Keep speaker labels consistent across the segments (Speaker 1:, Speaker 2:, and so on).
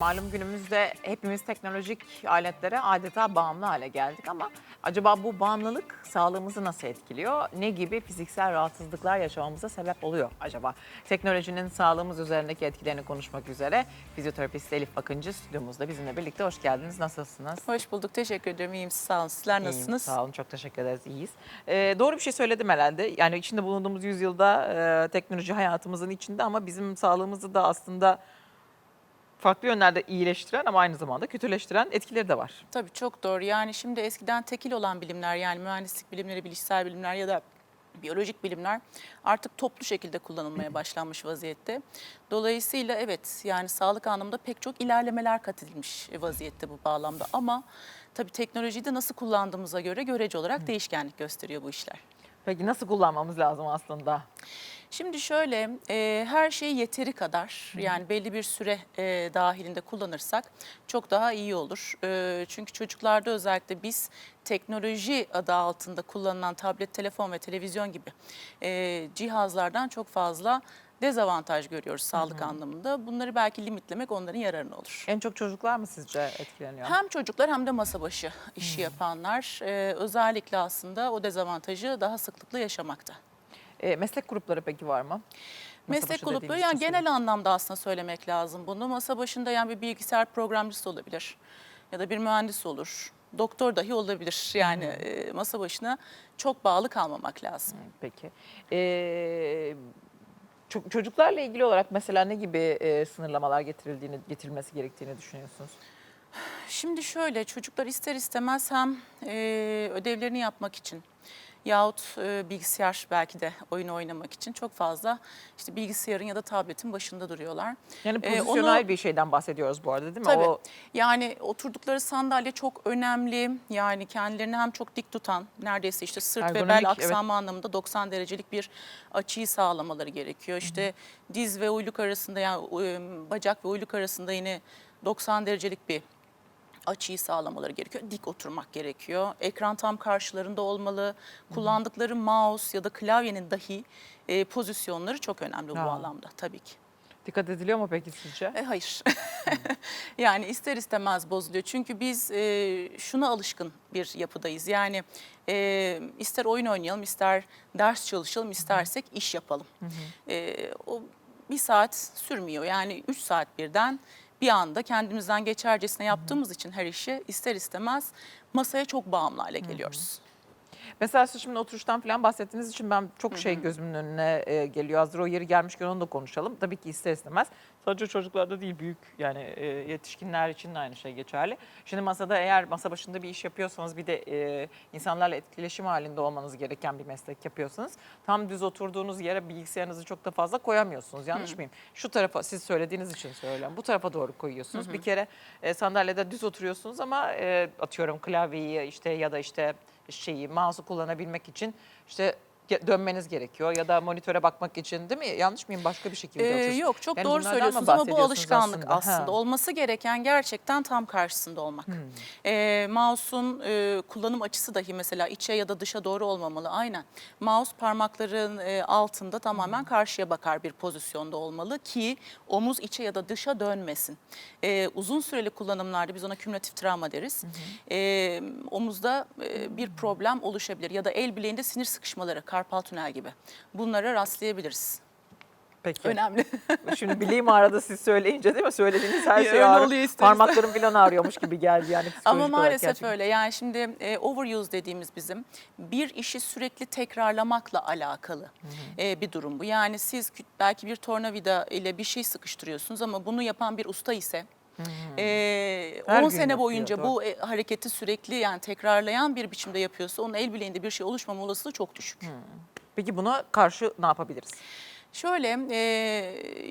Speaker 1: Malum günümüzde hepimiz teknolojik aletlere adeta bağımlı hale geldik ama acaba bu bağımlılık sağlığımızı nasıl etkiliyor? Ne gibi fiziksel rahatsızlıklar yaşamamıza sebep oluyor acaba? Teknolojinin sağlığımız üzerindeki etkilerini konuşmak üzere fizyoterapist Elif Bakıncı stüdyomuzda bizimle birlikte. Hoş geldiniz. Nasılsınız?
Speaker 2: Hoş bulduk. Teşekkür ederim. İyiyim. Sağ olun. Sizler
Speaker 1: İyiyim,
Speaker 2: nasılsınız?
Speaker 1: sağ olun. Çok teşekkür ederiz. İyiyiz. Ee, doğru bir şey söyledim herhalde. Yani içinde bulunduğumuz yüzyılda e, teknoloji hayatımızın içinde ama bizim sağlığımızı da aslında farklı yönlerde iyileştiren ama aynı zamanda kötüleştiren etkileri de var.
Speaker 2: Tabii çok doğru. Yani şimdi eskiden tekil olan bilimler yani mühendislik bilimleri, bilişsel bilimler ya da biyolojik bilimler artık toplu şekilde kullanılmaya başlanmış vaziyette. Dolayısıyla evet yani sağlık anlamında pek çok ilerlemeler kat edilmiş vaziyette bu bağlamda ama tabii teknolojiyi de nasıl kullandığımıza göre görece olarak değişkenlik gösteriyor bu işler.
Speaker 1: Peki nasıl kullanmamız lazım aslında?
Speaker 2: Şimdi şöyle e, her şeyi yeteri kadar yani belli bir süre e, dahilinde kullanırsak çok daha iyi olur. E, çünkü çocuklarda özellikle biz teknoloji adı altında kullanılan tablet, telefon ve televizyon gibi e, cihazlardan çok fazla dezavantaj görüyoruz sağlık anlamında. Bunları belki limitlemek onların yararına olur.
Speaker 1: En çok çocuklar mı sizce etkileniyor?
Speaker 2: Hem çocuklar hem de masa başı işi yapanlar e, özellikle aslında o dezavantajı daha sıklıkla yaşamakta.
Speaker 1: E, meslek grupları peki var mı? Masa
Speaker 2: Meslek grupları yani genel anlamda aslında söylemek lazım bunu. Masa başında yani bir bilgisayar programcısı olabilir ya da bir mühendis olur. Doktor dahi olabilir. Yani e, masa başına çok bağlı kalmamak lazım.
Speaker 1: Peki. Ee, ço- çocuklarla ilgili olarak mesela ne gibi e, sınırlamalar getirildiğini, getirilmesi gerektiğini düşünüyorsunuz?
Speaker 2: Şimdi şöyle çocuklar ister istemez hem e, ödevlerini yapmak için yahut e, bilgisayar belki de oyun oynamak için çok fazla işte bilgisayarın ya da tabletin başında duruyorlar.
Speaker 1: Yani
Speaker 2: Ee,
Speaker 1: pozisyonel
Speaker 2: onu-
Speaker 1: bir şeyden bahsediyoruz bu arada değil mi?
Speaker 2: Tabii.
Speaker 1: O
Speaker 2: Yani oturdukları sandalye çok önemli. Yani kendilerini hem çok dik tutan, neredeyse işte sırt ve
Speaker 1: Ergonomik,
Speaker 2: bel
Speaker 1: evet.
Speaker 2: aksamı anlamında 90 derecelik bir açıyı sağlamaları gerekiyor. İşte diz ve uyluk arasında yani e, bacak ve uyluk arasında yine 90 derecelik bir açıyı sağlamaları gerekiyor. Dik oturmak gerekiyor. Ekran tam karşılarında olmalı. Kullandıkları mouse ya da klavyenin dahi e, pozisyonları çok önemli bu
Speaker 1: Ha.
Speaker 2: anlamda tabii ki.
Speaker 1: dikkat ediliyor mu peki sizce?
Speaker 2: E, hayır. yani ister istemez bozuluyor. Çünkü biz e, şuna alışkın bir yapıdayız. Yani e, ister oyun oynayalım, ister ders çalışalım, istersek iş yapalım. E, o bir saat sürmüyor. Yani üç saat birden bir anda kendimizden geçercesine yaptığımız için her işi ister istemez masaya çok bağımlı hale geliyoruz.
Speaker 1: Mesela siz şimdi oturuştan falan bahsettiğiniz için ben çok şey gözümün önüne e, geliyor. Hazır o yeri gelmişken onu da konuşalım. Tabii ki ister istemez. Sadece çocuklarda değil büyük yani e, yetişkinler için de aynı şey geçerli. Şimdi masada eğer masa başında bir iş yapıyorsanız bir de e, insanlarla etkileşim halinde olmanız gereken bir meslek yapıyorsanız tam düz oturduğunuz yere bilgisayarınızı çok da fazla koyamıyorsunuz. Yanlış mıyım? Şu tarafa siz söylediğiniz için söylüyorum. Bu tarafa doğru koyuyorsunuz. Bir kere e, sandalyede düz oturuyorsunuz ama e, atıyorum klavyeyi işte ya da işte şeyi mouse'u kullanabilmek için işte dönmeniz gerekiyor ya da monitöre bakmak için değil mi? Yanlış mıyım? Başka bir şekilde
Speaker 2: Ee, yok çok
Speaker 1: Yani
Speaker 2: doğru söylüyorsunuz ama bu alışkanlık aslında.
Speaker 1: Ha.
Speaker 2: Olması gereken gerçekten tam karşısında olmak.
Speaker 1: Hmm.
Speaker 2: Ee, mouse'un e, kullanım açısı dahi mesela içe ya da dışa doğru olmamalı. Aynen. Mouse parmakların e, altında
Speaker 1: Hmm.
Speaker 2: tamamen karşıya bakar bir pozisyonda olmalı ki omuz içe ya da dışa dönmesin. Ee, uzun süreli kullanımlarda biz ona kümülatif travma deriz. Ee, omuzda e, bir problem oluşabilir ya da el bileğinde sinir sıkışmaları, karpal tünel gibi. Bunlara rastlayabiliriz.
Speaker 1: Peki.
Speaker 2: Önemli.
Speaker 1: Şimdi bileğim ağrıdı siz söyleyince değil mi? Söylediğiniz her şey ağrıyor. Parmaklarım falan ağrıyormuş gibi geldi yani
Speaker 2: Ama maalesef
Speaker 1: gerçekten.
Speaker 2: öyle. Yani şimdi e, overuse dediğimiz bizim bir işi sürekli tekrarlamakla alakalı e, bir durum bu. Yani siz belki bir tornavida ile bir şey sıkıştırıyorsunuz ama bunu yapan bir usta ise e,
Speaker 1: Her
Speaker 2: 10
Speaker 1: gün
Speaker 2: sene boyunca
Speaker 1: doğru.
Speaker 2: bu e, hareketi sürekli yani tekrarlayan bir biçimde yapıyorsa onun el bileğinde bir şey oluşmama olasılığı çok düşük.
Speaker 1: Peki buna karşı ne yapabiliriz?
Speaker 2: Şöyle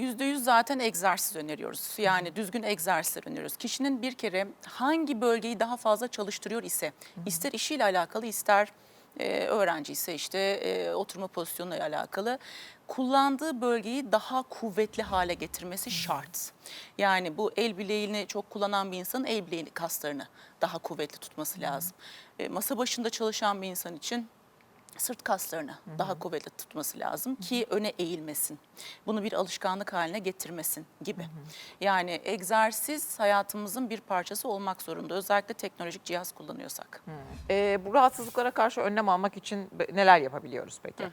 Speaker 2: yüzde yüz zaten egzersiz öneriyoruz. Yani düzgün egzersizler öneriyoruz. Kişinin bir kere hangi bölgeyi daha fazla çalıştırıyor ise ister işiyle alakalı ister e, öğrenci ise işte e, oturma pozisyonuyla alakalı kullandığı bölgeyi daha kuvvetli hale getirmesi şart. Yani bu el bileğini çok kullanan bir insanın el bileği kaslarını daha kuvvetli tutması lazım. E, masa başında çalışan bir insan için sırt kaslarını daha kuvvetli tutması lazım ki öne eğilmesin. Bunu bir alışkanlık haline getirmesin gibi. Yani egzersiz hayatımızın bir parçası olmak zorunda. Özellikle teknolojik cihaz kullanıyorsak.
Speaker 1: Ee, bu rahatsızlıklara karşı önlem almak için neler yapabiliyoruz peki?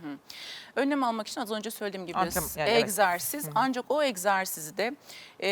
Speaker 2: Önlem almak için az önce söylediğim gibi
Speaker 1: Antrenman, yani evet.
Speaker 2: egzersiz ancak o egzersizi de e,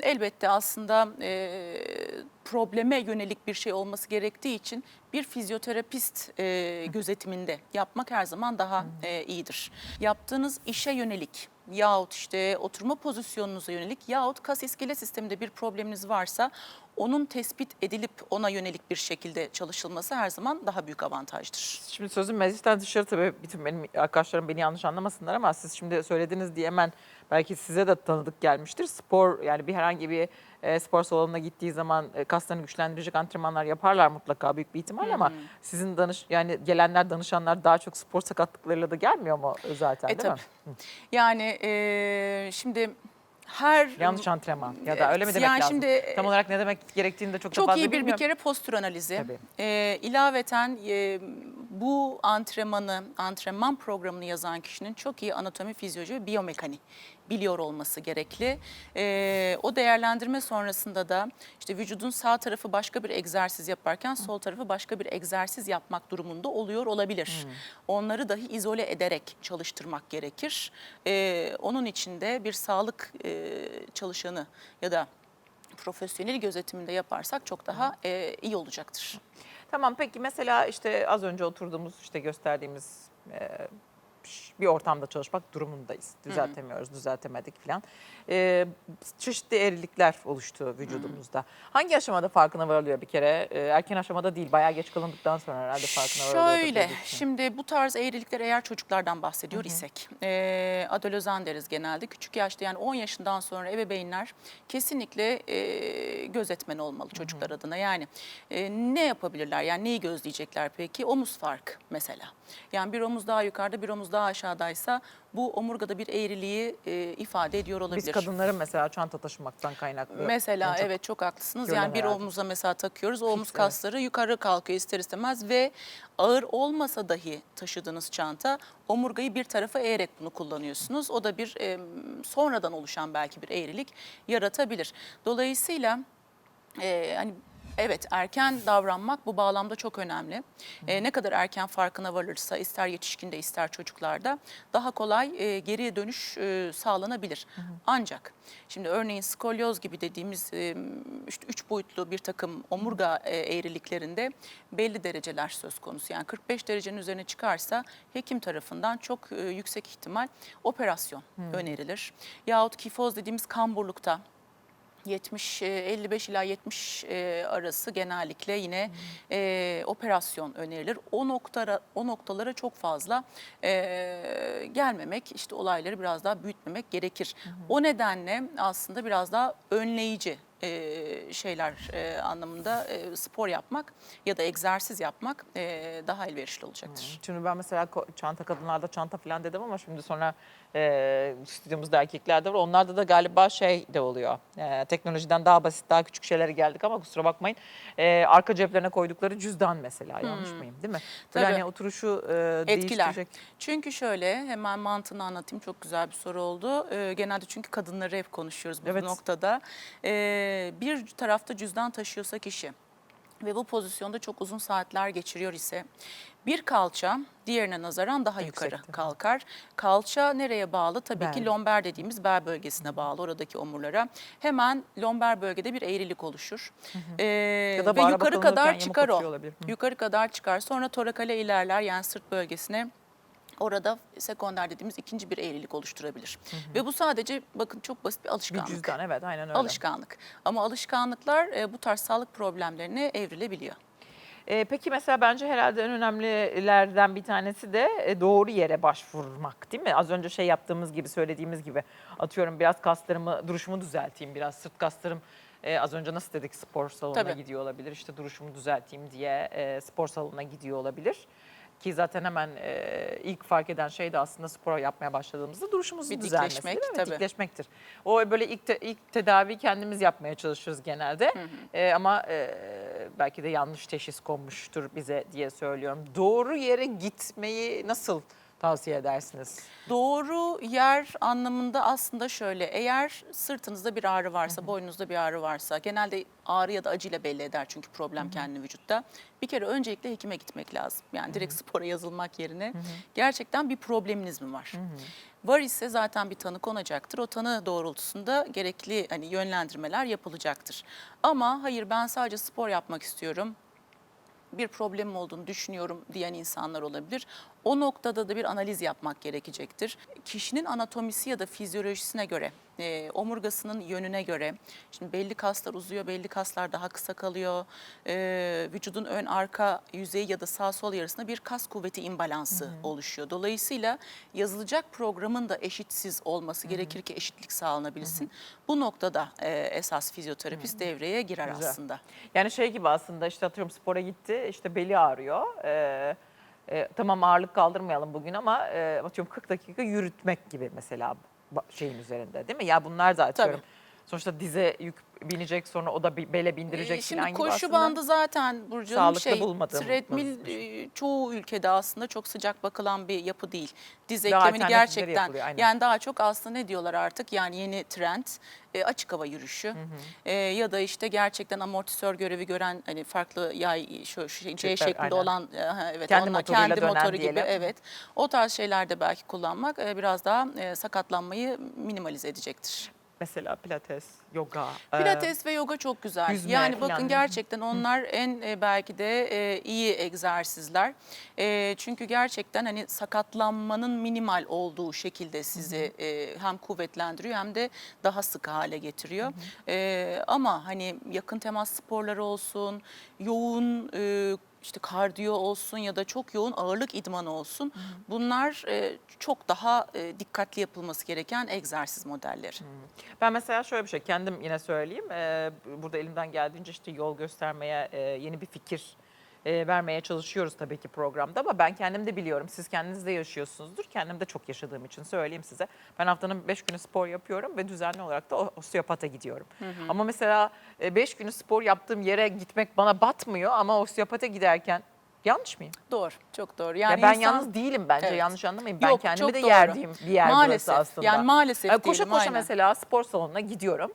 Speaker 2: elbette aslında e, probleme yönelik bir şey olması gerektiği için bir fizyoterapist e, gözetiminde yapmak her zaman daha e, iyidir. Yaptığınız işe yönelik yahut işte oturma pozisyonunuza yönelik yahut kas iskelet sisteminde bir probleminiz varsa onun tespit edilip ona yönelik bir şekilde çalışılması her zaman daha büyük avantajdır.
Speaker 1: Şimdi sözün meclisten dışarı tabii bütün benim arkadaşlarım beni yanlış anlamasınlar ama siz şimdi söylediniz diye hemen belki size de tanıdık gelmiştir. Spor yani bir herhangi bir e, spor salonuna gittiği zaman e, kaslarını güçlendirecek antrenmanlar yaparlar mutlaka büyük bir ihtimal ama sizin danış yani gelenler danışanlar daha çok spor sakatlıklarıyla da gelmiyor mu zaten
Speaker 2: E,
Speaker 1: değil mi?
Speaker 2: tabii. Yani e, şimdi her
Speaker 1: Yanlış antrenman ya da öyle mi demek
Speaker 2: yani
Speaker 1: lazım?
Speaker 2: şimdi, e,
Speaker 1: Tam olarak ne demek gerektiğini de çok, da
Speaker 2: çok
Speaker 1: fazla
Speaker 2: iyi bir bir kere postür analizi.
Speaker 1: Tabii.
Speaker 2: E, ilaveten e, bu antrenmanı, antrenman programını yazan kişinin çok iyi anatomi, fizyoloji ve biyomekani biliyor olması gerekli. E, o değerlendirme sonrasında da işte vücudun sağ tarafı başka bir egzersiz yaparken sol tarafı başka bir egzersiz yapmak durumunda oluyor olabilir. Onları dahi izole ederek çalıştırmak gerekir. E, onun için de bir sağlık e, çalışanı ya da profesyonel gözetiminde yaparsak çok daha e, iyi olacaktır.
Speaker 1: Tamam peki mesela işte az önce oturduğumuz işte gösterdiğimiz bir ortamda çalışmak durumundayız. Düzeltemiyoruz, düzeltemedik falan. E, çeşitli eğrilikler oluştu vücudumuzda. Hangi aşamada farkına varılıyor bir kere? E, erken aşamada değil, bayağı geç kalındıktan sonra herhalde farkına varılıyor.
Speaker 2: Şöyle, şimdi bu tarz eğrilikler eğer çocuklardan bahsediyor isek, e, adolozan deriz genelde. Küçük yaşta yani 10 yaşından sonra ebeveynler kesinlikle e, gözetmen olmalı çocuklar adına. Yani e, ne yapabilirler, yani neyi gözleyecekler peki? Omuz fark mesela. Yani bir omuz daha yukarıda, bir omuz daha aşağıdaysa bu omurgada bir eğriliği e, ifade ediyor olabilir.
Speaker 1: Biz kadınların mesela çanta taşımaktan kaynaklı.
Speaker 2: Mesela
Speaker 1: çok
Speaker 2: evet çok haklısınız. Yani bir
Speaker 1: herhalde.
Speaker 2: omuza mesela takıyoruz. O omuz
Speaker 1: evet.
Speaker 2: kasları yukarı kalkıyor ister istemez ve ağır olmasa dahi taşıdığınız çanta omurgayı bir tarafa eğerek bunu kullanıyorsunuz. O da bir e, sonradan oluşan belki bir eğrilik yaratabilir. Dolayısıyla e, hani evet erken davranmak bu bağlamda çok önemli. E, ne kadar erken farkına varılırsa ister yetişkinde ister çocuklarda daha kolay e, geriye dönüş e, sağlanabilir. Ancak şimdi örneğin skolyoz gibi dediğimiz e, işte üç boyutlu bir takım omurga e, eğriliklerinde belli dereceler söz konusu. Yani 45 derecenin üzerine çıkarsa hekim tarafından çok e, yüksek ihtimal operasyon önerilir. Yahut kifoz dediğimiz kamburlukta 70 e, 55 ila 70 e, arası genellikle yine e, operasyon önerilir. O noktara o noktalara çok fazla e, gelmemek, işte olayları biraz daha büyütmemek gerekir. O nedenle aslında biraz daha önleyici e, şeyler e, anlamında e, spor yapmak ya da egzersiz yapmak e, daha elverişli olacaktır.
Speaker 1: Şimdi ben mesela çanta kadınlarda çanta falan dedim ama şimdi sonra e, stüdyomuzda erkeklerde var. Onlarda da galiba şey de oluyor. E, teknolojiden daha basit, daha küçük şeylere geldik ama kusura bakmayın. E, arka ceplerine koydukları cüzdan mesela. Yanlış mıyım değil mi? Böyle
Speaker 2: Tabii.
Speaker 1: hani oturuşu e,
Speaker 2: Etkiler.
Speaker 1: değiştirecek.
Speaker 2: Çünkü şöyle hemen mantığını anlatayım. Çok güzel bir soru oldu. Ee, genelde çünkü kadınları hep konuşuyoruz bu
Speaker 1: Evet.
Speaker 2: noktada. Ee, bir tarafta cüzdan taşıyorsa kişi ve bu pozisyonda çok uzun saatler geçiriyor ise bir kalça diğerine nazaran daha yukarı
Speaker 1: Yüksektir.
Speaker 2: kalkar. Kalça nereye bağlı? Tabii ki
Speaker 1: Bel.
Speaker 2: lomber dediğimiz bel bölgesine bağlı oradaki omurlara. Hemen lomber bölgede bir eğrilik oluşur. Ee,
Speaker 1: Ya da
Speaker 2: ve yukarı kadar çıkar o.
Speaker 1: olabilir. Hı.
Speaker 2: Yukarı kadar çıkar. Sonra torakale ilerler yani sırt bölgesine. Orada sekonder dediğimiz ikinci bir eğrilik oluşturabilir. Ve bu sadece bakın çok basit bir
Speaker 1: Bir
Speaker 2: alışkanlık.
Speaker 1: cüzdan evet aynen öyle.
Speaker 2: Alışkanlık. Ama alışkanlıklar e, bu tarz sağlık problemlerine evrilebiliyor.
Speaker 1: E, peki mesela bence herhalde en önemlilerden bir tanesi de e, doğru yere başvurmak değil mi? Az önce şey yaptığımız gibi söylediğimiz gibi atıyorum biraz kaslarımı duruşumu düzelteyim biraz sırt kaslarım e, az önce nasıl dedik spor salonuna
Speaker 2: Tabii.
Speaker 1: gidiyor olabilir işte duruşumu düzelteyim diye e, spor salonuna gidiyor olabilir. Ki zaten hemen e, ilk fark eden şey de aslında spor yapmaya başladığımızda duruşumuzun
Speaker 2: Bir
Speaker 1: düzelmesi
Speaker 2: dikleşmek,
Speaker 1: değil mi?
Speaker 2: tabii.
Speaker 1: Dikleşmektir. O böyle ilk, te- ilk tedavi kendimiz yapmaya çalışırız genelde. E, ama e, belki de yanlış teşhis konmuştur bize diye söylüyorum. Doğru yere gitmeyi nasıl tavsiye edersiniz?
Speaker 2: Doğru yer anlamında aslında şöyle eğer sırtınızda bir ağrı varsa, boynunuzda bir ağrı varsa genelde ağrı ya da acıyla belli eder çünkü problem kendi vücutta. Bir kere öncelikle hekime gitmek lazım. Yani direkt spora yazılmak yerine gerçekten bir probleminiz mi var? Var ise zaten bir tanı konacaktır. O tanı doğrultusunda gerekli hani yönlendirmeler yapılacaktır. Ama hayır ben sadece spor yapmak istiyorum bir problemim olduğunu düşünüyorum diyen insanlar olabilir. O noktada da bir analiz yapmak gerekecektir. Kişinin anatomisi ya da fizyolojisine göre, e, omurgasının yönüne göre, şimdi belli kaslar uzuyor, belli kaslar daha kısa kalıyor. E, vücudun ön arka yüzeyi ya da sağ sol yarısında bir kas kuvveti imbalansı oluşuyor. Dolayısıyla yazılacak programın da eşitsiz olması gerekir ki eşitlik sağlanabilsin. Bu noktada e, esas fizyoterapist devreye girer
Speaker 1: Güzel.
Speaker 2: aslında.
Speaker 1: Yani şey gibi aslında işte atıyorum spora gitti işte beli ağrıyor. Ee, e, tamam ağırlık kaldırmayalım bugün ama e, atıyorum 40 dakika yürütmek gibi mesela şeyin üzerinde değil mi? Ya bunlar da atıyorum. Sonuçta dize yük binecek sonra o da bele bindirecek
Speaker 2: Ee, Şimdi koşu bandı zaten Burcu'nun şey treadmill e, çoğu ülkede aslında çok sıcak bakılan bir yapı değil. Diz eklemini gerçekten yani daha çok aslında ne diyorlar artık yani yeni trend e, açık hava yürüyüşü E, ya da işte gerçekten amortisör görevi gören hani farklı yay şu, şu şey, C
Speaker 1: Çiftler,
Speaker 2: şeklinde
Speaker 1: aynen.
Speaker 2: olan e, evet
Speaker 1: Kendi motoruyla
Speaker 2: kendi motoru gibi
Speaker 1: diyelim.
Speaker 2: evet. O tarz şeylerde belki kullanmak e, biraz daha e, sakatlanmayı minimalize edecektir.
Speaker 1: Mesela pilates, yoga. e,
Speaker 2: Pilates ve yoga çok güzel.
Speaker 1: yüzme
Speaker 2: yani
Speaker 1: falan.
Speaker 2: bakın gerçekten onlar en e, belki de e, iyi egzersizler. E, çünkü gerçekten hani sakatlanmanın minimal olduğu şekilde sizi e, hem kuvvetlendiriyor hem de daha sıkı hale getiriyor. E, ama hani yakın temas sporları olsun, yoğun e, işte kardiyo olsun ya da çok yoğun ağırlık idmanı olsun. Bunlar e, çok daha e, dikkatli yapılması gereken egzersiz modelleri.
Speaker 1: Ben mesela şöyle bir şey kendim yine söyleyeyim. Ee, burada elimden geldiğince işte yol göstermeye, e, yeni bir fikir e, vermeye çalışıyoruz tabii ki programda ama ben kendim de biliyorum. Siz kendiniz de yaşıyorsunuzdur. Kendim de çok yaşadığım için söyleyeyim size. Ben haftanın 5 günü spor yapıyorum ve düzenli olarak da osteopata gidiyorum. Ama mesela 5 günü spor yaptığım yere gitmek bana batmıyor ama osteopata giderken yanlış mıyım?
Speaker 2: Doğru, çok doğru.
Speaker 1: ya
Speaker 2: Yani
Speaker 1: ben
Speaker 2: insan-
Speaker 1: yalnız değilim bence
Speaker 2: Evet.
Speaker 1: yanlış anlamayın. Ben
Speaker 2: Yok,
Speaker 1: kendimi de
Speaker 2: doğru.
Speaker 1: yerdiğim bir yer
Speaker 2: Maalesef,
Speaker 1: burası aslında.
Speaker 2: yani maalesef
Speaker 1: Ee, Koşa
Speaker 2: diyelim,
Speaker 1: koşa
Speaker 2: aynen.
Speaker 1: mesela spor salonuna gidiyorum.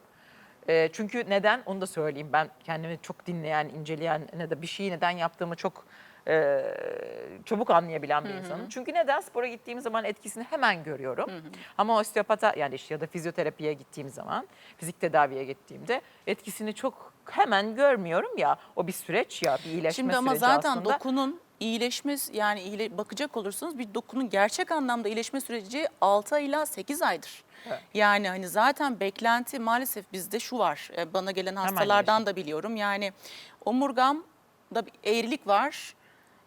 Speaker 1: Ee, çünkü neden onu da söyleyeyim. Ben kendimi çok dinleyen, inceleyen ne de bir şeyi neden yaptığımı çok e, çabuk anlayabilen bir insanım. Çünkü neden spora gittiğim zaman etkisini hemen görüyorum. Ama osteopata yani işte ya da fizyoterapiye gittiğim zaman, fizik tedaviye gittiğimde etkisini çok hemen görmüyorum ya. O bir süreç ya, bir iyileşme
Speaker 2: Şimdi ama
Speaker 1: süreci
Speaker 2: zaten
Speaker 1: aslında.
Speaker 2: dokunun iyileşme yani iyile, bakacak olursanız bir dokunun gerçek anlamda iyileşme süreci 6 ila 8 aydır.
Speaker 1: Evet.
Speaker 2: Yani hani zaten beklenti maalesef bizde şu var. e, Bana gelen hastalardan da biliyorum. Yani omurgamda bir eğrilik var.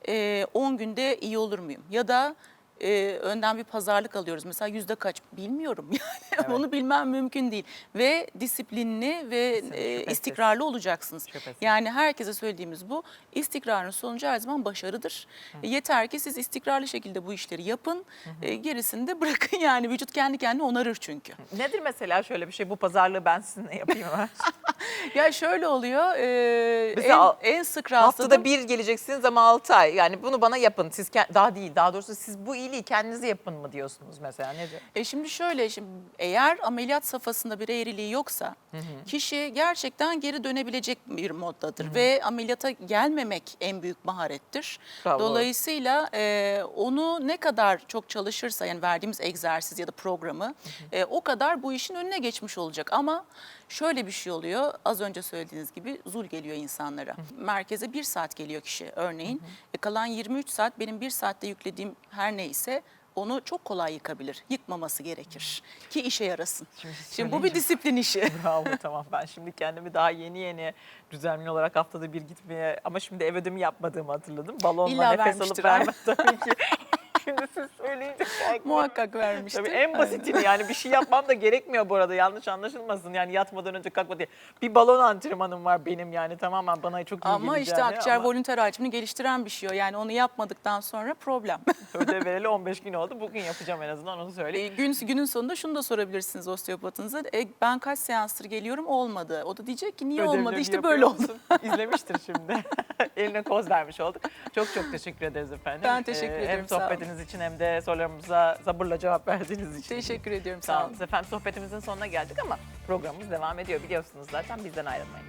Speaker 2: e, 10 günde iyi olur muyum? Ya da e, önden bir pazarlık alıyoruz. Mesela yüzde kaç bilmiyorum yani bunu bilmem mümkün değil. Ve disiplinli ve
Speaker 1: Kesinlikle,
Speaker 2: e, istikrarlı olacaksınız.
Speaker 1: Şüphesiz.
Speaker 2: Yani herkese söylediğimiz bu. İstikrarın sonucu her zaman başarıdır. E, Yeter ki siz istikrarlı şekilde bu işleri yapın. E, gerisini de bırakın yani vücut kendi kendine onarır çünkü.
Speaker 1: Nedir mesela şöyle bir şey? Bu pazarlığı ben sizinle yapayım hemen.
Speaker 2: Ya şöyle oluyor. e,
Speaker 1: Mesela
Speaker 2: en, en sık rastladığım
Speaker 1: Haftada bir geleceksiniz ama 6 ay. Yani bunu bana yapın. Siz daha değil. Daha doğrusu siz bu iyiliği kendinize yapın mı diyorsunuz mesela? Nedir?
Speaker 2: E şimdi şöyle, şimdi eğer ameliyat safhasında bir eğriliği yoksa kişi gerçekten geri dönebilecek bir moddadır ve ameliyata gelmemek en büyük maharettir.
Speaker 1: Bravo.
Speaker 2: Dolayısıyla e, onu ne kadar çok çalışırsa yani verdiğimiz egzersiz ya da programı e, o kadar bu işin önüne geçmiş olacak. Ama şöyle bir şey oluyor az önce söylediğiniz gibi zul geliyor insanlara. Merkeze bir saat geliyor kişi örneğin. E, kalan 23 saat benim bir saatte yüklediğim her neyse onu çok kolay yıkabilir. Yıkmaması gerekir ki işe yarasın.
Speaker 1: Şimdi
Speaker 2: Şimdi, bu bir disiplin işi.
Speaker 1: Bravo tamam ben şimdi kendimi daha yeni yeni düzenli olarak haftada bir gitmeye ama şimdi ev ödemi yapmadığımı hatırladım. Balonla
Speaker 2: İlla
Speaker 1: nefes alıp vermek tabii ki. Şimdi siz söyleyince.
Speaker 2: Muhakkak vermiştir.
Speaker 1: Tabii en basitini yani bir şey yapmam da gerekmiyor bu arada yanlış anlaşılmasın yani yatmadan önce kalkma diye. Bir balon antrenmanım var benim yani tamamen bana çok iyi
Speaker 2: Ama işte akciğer
Speaker 1: ama
Speaker 2: volünter hacmini geliştiren bir şey o. Yani onu yapmadıktan sonra problem.
Speaker 1: ödev vereli 15 gün oldu bugün yapacağım en azından onu söyleyeyim.
Speaker 2: E, gün günün sonunda şunu da sorabilirsiniz osteopatınıza. E, ben kaç seanstır geliyorum olmadı. O da diyecek ki niye olmadı?
Speaker 1: Ödevlerini
Speaker 2: İşte
Speaker 1: yapıyor
Speaker 2: böyle oldu.
Speaker 1: musun? İzlemiştir şimdi. Eline koz vermiş olduk. Çok çok teşekkür ederiz efendim.
Speaker 2: Ben teşekkür
Speaker 1: Hem
Speaker 2: ederim, sağ olun.
Speaker 1: sohbetiniz için hem de sorularımıza sabırla cevap verdiğiniz için.
Speaker 2: Teşekkür ediyorum.
Speaker 1: Sağ
Speaker 2: olun.
Speaker 1: Efendim sohbetimizin sonuna geldik ama programımız devam ediyor biliyorsunuz zaten bizden ayrılmayın.